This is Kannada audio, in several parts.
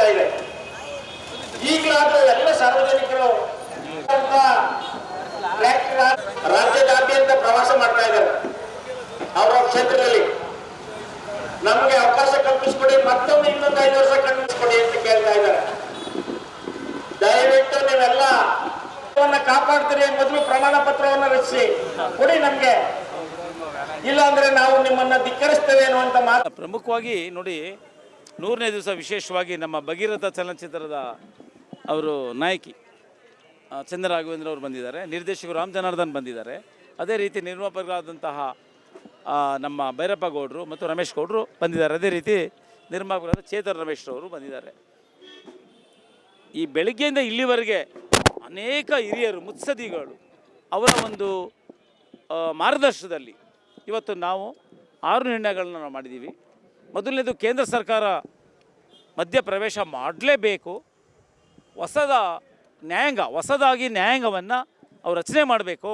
ಇದೆ. ಈಗಲಾದ್ರೂ ಎಲ್ಲ ಸಾರ್ವಜನಿಕರು ರಾಜ್ಯದಾದ್ಯಂತ ಪ್ರವಾಸ ಮಾಡ್ತಾ ಇದ್ದಾರೆ. ಅವರ ಕ್ಷೇತ್ರದಲ್ಲಿ ನಮಗೆ ಅವಕಾಶ ಕಲ್ಪಿಸ್ಕೊಡಿ, ಮತ್ತೊಮ್ಮೆ ಇನ್ನೊಂದು ಐದು ವರ್ಷ ಕಲ್ಪಿಸ್ಕೊಡಿ ಅಂತ ಕೇಳ್ತಾ ಇದ್ದಾರೆ. ದಯವಿಟ್ಟು ನೀವೆಲ್ಲ ಕಾಪಾಡ್ತೀರಿ ಮೊದಲು ಪ್ರಮಾಣ ಪತ್ರವನ್ನು ರಚಿಸಿ. ಕೊಡಿ ನಮ್ಗೆ. ಇಲ್ಲ ಅಂದ್ರೆ ನಾವು ನಿಮ್ಮನ್ನ ಧಿಕ್ಕರಿಸ್ತೇವೆ ಅನ್ನುವಂತ ಮಾತು. ಪ್ರಮುಖವಾಗಿ ನೋಡಿ ನೂರನೇ ದಿವಸ ವಿಶೇಷವಾಗಿ ನಮ್ಮ ಭಗೀರಥ ಚಲನಚಿತ್ರದ ಅವರು ನಾಯಕಿ ಚಂದ್ರ ರಾಘವೇಂದ್ರ ಅವರು ಬಂದಿದ್ದಾರೆ. ನಿರ್ದೇಶಕರು ರಾಮ್ ಜನಾರ್ದನ್ ಬಂದಿದ್ದಾರೆ. ಅದೇ ರೀತಿ ನಿರ್ಮಾಪಕರಾದಂತಹ ನಮ್ಮ ಭೈರಪ್ಪ ಗೌಡರು ಮತ್ತು ರಮೇಶ್ ಗೌಡರು ಬಂದಿದ್ದಾರೆ. ಅದೇ ರೀತಿ ನಿರ್ಮಾಪಕರಾದ ಚೇತನ್ ರಮೇಶ್ ಅವರು ಬಂದಿದ್ದಾರೆ. ಈ ಬೆಳಗ್ಗೆಯಿಂದ ಇಲ್ಲಿವರೆಗೆ ಅನೇಕ ಹಿರಿಯರು ಮುತ್ಸದಿಗಳು ಅವರ ಒಂದು ಮಾರ್ಗದರ್ಶನದಲ್ಲಿ ಇವತ್ತು ನಾವು ಆರು ನಿರ್ಣಯಗಳನ್ನ ನಾವು ಮಾಡಿದ್ದೀವಿ. ಮೊದಲನೇದು ಕೇಂದ್ರ ಸರ್ಕಾರ ಮಧ್ಯ ಪ್ರವೇಶ ಮಾಡಲೇಬೇಕು. ಹೊಸದ ನ್ಯಾಯಾಂಗ, ಹೊಸದಾಗಿ ನ್ಯಾಯಾಂಗವನ್ನು ಅವ್ರು ರಚನೆ ಮಾಡಬೇಕು.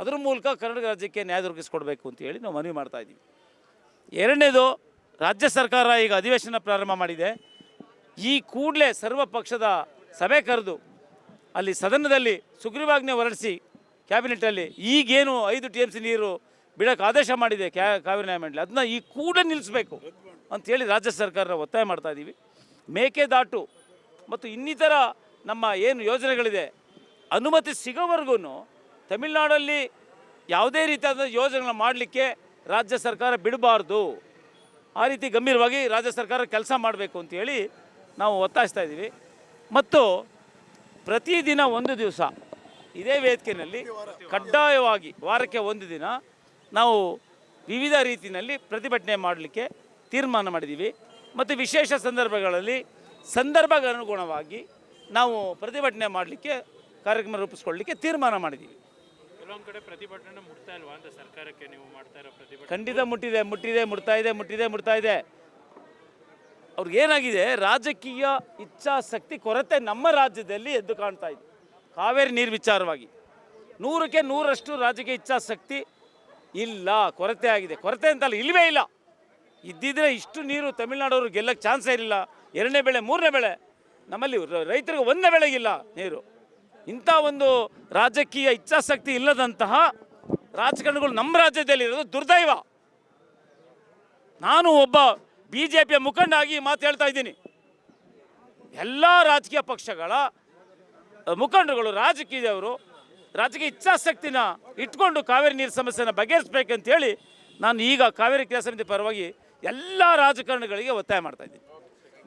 ಅದರ ಮೂಲಕ ಕರ್ನಾಟಕ ರಾಜ್ಯಕ್ಕೆ ನ್ಯಾಯ ದೊರಕಿಸ್ಕೊಡ್ಬೇಕು ಅಂತ ಹೇಳಿ ನಾವು ಮನವಿ ಮಾಡ್ತಾ ಇದ್ದೀವಿ. ಎರಡನೇದು, ರಾಜ್ಯ ಸರ್ಕಾರ ಈಗ ಅಧಿವೇಶನ ಪ್ರಾರಂಭ ಮಾಡಿದೆ. ಈ ಕೂಡಲೇ ಸರ್ವ ಪಕ್ಷದ ಸಭೆ ಕರೆದು ಅಲ್ಲಿ ಸದನದಲ್ಲಿ ಸುಗ್ರೀವಾಜ್ಞೆ ಹೊರಡಿಸಿ ಕ್ಯಾಬಿನೆಟಲ್ಲಿ ಈಗೇನು ಐದು ಟಿ ಎಂ ಸಿ ನೀರು ಬಿಡೋಕ್ಕೆ ಆದೇಶ ಮಾಡಿದೆ ಕ್ಯಾ, ಕಾವೇರಿ ನ್ಯಾಯಮಂಡಳಿ ಅದನ್ನ ಈ ಕೂಡಲೇ ನಿಲ್ಲಿಸಬೇಕು ಅಂಥೇಳಿ ರಾಜ್ಯ ಸರ್ಕಾರ ಒತ್ತಾಯ ಮಾಡ್ತಾ ಇದ್ದೀವಿ ಮೇಕೆದಾಟು ಮತ್ತು ಇನ್ನಿತರ ನಮ್ಮ ಏನು ಯೋಜನೆಗಳಿದೆ, ಅನುಮತಿ ಸಿಗೋವರೆಗೂ ತಮಿಳುನಾಡಲ್ಲಿ ಯಾವುದೇ ರೀತಿಯಾದ ಯೋಜನೆಗಳನ್ನ ಮಾಡಲಿಕ್ಕೆ ರಾಜ್ಯ ಸರ್ಕಾರ ಬಿಡಬಾರ್ದು. ಆ ರೀತಿ ಗಂಭೀರವಾಗಿ ರಾಜ್ಯ ಸರ್ಕಾರ ಕೆಲಸ ಮಾಡಬೇಕು ಅಂತೇಳಿ ನಾವು ಒತ್ತಾಯಿಸ್ತಾ ಇದ್ದೀವಿ ಮತ್ತು ಪ್ರತಿದಿನ ಒಂದು ದಿವಸ ಇದೇ ವೇದಿಕೆಯಲ್ಲಿ ಕಡ್ಡಾಯವಾಗಿ ವಾರಕ್ಕೆ ಒಂದು ದಿನ ನಾವು ವಿವಿಧ ರೀತಿಯಲ್ಲಿ ಪ್ರತಿಭಟನೆ ಮಾಡಲಿಕ್ಕೆ ತೀರ್ಮಾನ ಮಾಡಿದ್ದೀವಿ. ಮತ್ತು ವಿಶೇಷ ಸಂದರ್ಭಗಳಲ್ಲಿ ಸಂದರ್ಭಗನುಗುಣವಾಗಿ ನಾವು ಪ್ರತಿಭಟನೆ ಮಾಡಲಿಕ್ಕೆ ಕಾರ್ಯಕ್ರಮ ರೂಪಿಸ್ಕೊಳ್ಳಿಕ್ಕೆ ತೀರ್ಮಾನ ಮಾಡಿದ್ದೀವಿ. ಕೆಲವೊಂದ್ ಕಡೆ ಪ್ರತಿಭಟನೆ ಮುಟ್ತಾ ಇಲ್ವಾ ಅಂತ ಸರ್ಕಾರಕ್ಕೆ ನೀವು ಮಾಡ್ತಾ ಇರೋ ಪ್ರತಿಭಟನೆ? ಖಂಡಿತ ಮುಟ್ಟಿದೆ ಮುಟ್ಟಿದೆ ಮುಟ್ತಾ ಇದೆ ಮುಟ್ಟಿದೆ ಮುಟ್ತಾ ಇದೆ. ಅವ್ರಿಗೇನಾಗಿದೆ ರಾಜಕೀಯ ಇಚ್ಛಾಶಕ್ತಿ ಕೊರತೆ ನಮ್ಮ ರಾಜ್ಯದಲ್ಲಿ ಎದ್ದು ಕಾಣ್ತಾ ಇದೆ. ಕಾವೇರಿ ನೀರು ವಿಚಾರವಾಗಿ. ನೂರಕ್ಕೆ ನೂರಷ್ಟು ರಾಜಕೀಯ ಇಚ್ಛಾಶಕ್ತಿ ಇಲ್ಲ, ಕೊರತೆ ಆಗಿದೆ. ಕೊರತೆ ಅಂತಲ್ಲ ಇಲ್ಲವೇ ಇಲ್ಲ. ಇದ್ದಿದ್ರೆ ಇಷ್ಟು ನೀರು ತಮಿಳ್ನಾಡವರು ಗೆಲ್ಲಕ್ಕೆ ಚಾನ್ಸೇ ಇರಲಿಲ್ಲ. ಎರಡನೇ ಬೆಳೆ, ಮೂರನೇ ಬೆಳೆ. ನಮ್ಮಲ್ಲಿ ರೈತರಿಗೆ ಒಂದೇ ಬೆಳೆಗಿಲ್ಲ ನೀರು. ಇಂಥ ಒಂದು ರಾಜಕೀಯ ಇಚ್ಛಾಶಕ್ತಿ ಇಲ್ಲದಂತಹ ರಾಜಕಾರಣಿಗಳು ನಮ್ಮ ರಾಜ್ಯದಲ್ಲಿ ಇರೋದು ದುರ್ದೈವ. ನಾನು ಒಬ್ಬ ಬಿ ಜೆ ಪಿಯ ಮುಖಂಡ ಆಗಿ ಮಾತು ಹೇಳ್ತಾ ಇದ್ದೀನಿ. ಎಲ್ಲ ರಾಜಕೀಯ ಪಕ್ಷಗಳ ಮುಖಂಡರುಗಳು, ರಾಜಕೀಯದವರು ರಾಜಕೀಯ ಇಚ್ಛಾಶಕ್ತಿನ ಇಟ್ಕೊಂಡು ಕಾವೇರಿ ನೀರು ಸಮಸ್ಯೆನ ಬಗೆಹರಿಸ್ಬೇಕಂತೇಳಿ ನಾನು ಈಗ ಕಾವೇರಿ ಕ್ರಿಯಾ ಸಮಿತಿ ಪರವಾಗಿ ಎಲ್ಲ ರಾಜಕಾರಣಿಗಳಿಗೆ ಒತ್ತಾಯ ಮಾಡ್ತಾ ಇದ್ದೀನಿ.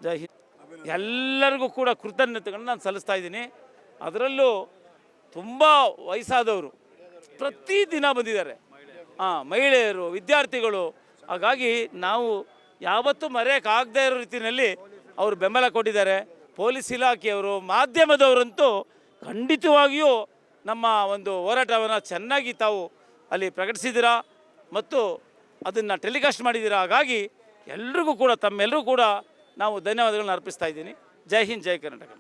ಜೈ ಹಿಂದ್. ಎಲ್ಲರಿಗೂ ಕೂಡ ಕೃತಜ್ಞತೆಗಳನ್ನ ನಾನು ಸಲ್ಲಿಸ್ತಾ ಇದ್ದೀನಿ. ಅದರಲ್ಲೂ ತುಂಬ ವಯಸ್ಸಾದವರು ಪ್ರತಿದಿನ ಬಂದಿದ್ದಾರೆ. ಹಾಂ ಮಹಿಳೆಯರು, ವಿದ್ಯಾರ್ಥಿಗಳು. ಹಾಗಾಗಿ ನಾವು ಯಾವತ್ತೂ ಮರೆಯೋಕ್ಕಾಗದೇ ಇರೋ ರೀತಿಯಲ್ಲಿ ಅವರು ಬೆಂಬಲ ಕೊಟ್ಟಿದ್ದಾರೆ. ಪೊಲೀಸ್ ಇಲಾಖೆಯವರು, ಮಾಧ್ಯಮದವರಂತೂ ಖಂಡಿತವಾಗಿಯೂ ನಮ್ಮ ಒಂದು ಹೋರಾಟವನ್ನು ಚೆನ್ನಾಗಿ ತಾವು ಅಲ್ಲಿ ಪ್ರಕಟಿಸಿದ್ದೀರಾ ಮತ್ತು ಅದನ್ನು ಟೆಲಿಕಾಸ್ಟ್ ಮಾಡಿದ್ದೀರಾ? ಹಾಗಾಗಿ ಎಲ್ರಿಗೂ ಕೂಡ ತಮ್ಮೆಲ್ಲರೂ ಕೂಡ ನಾವು ಧನ್ಯವಾದಗಳನ್ನ ಅರ್ಪಿಸ್ತಾ ಇದ್ದೀನಿ. ಜೈ ಹಿಂದ್, ಜೈ ಕರ್ನಾಟಕ.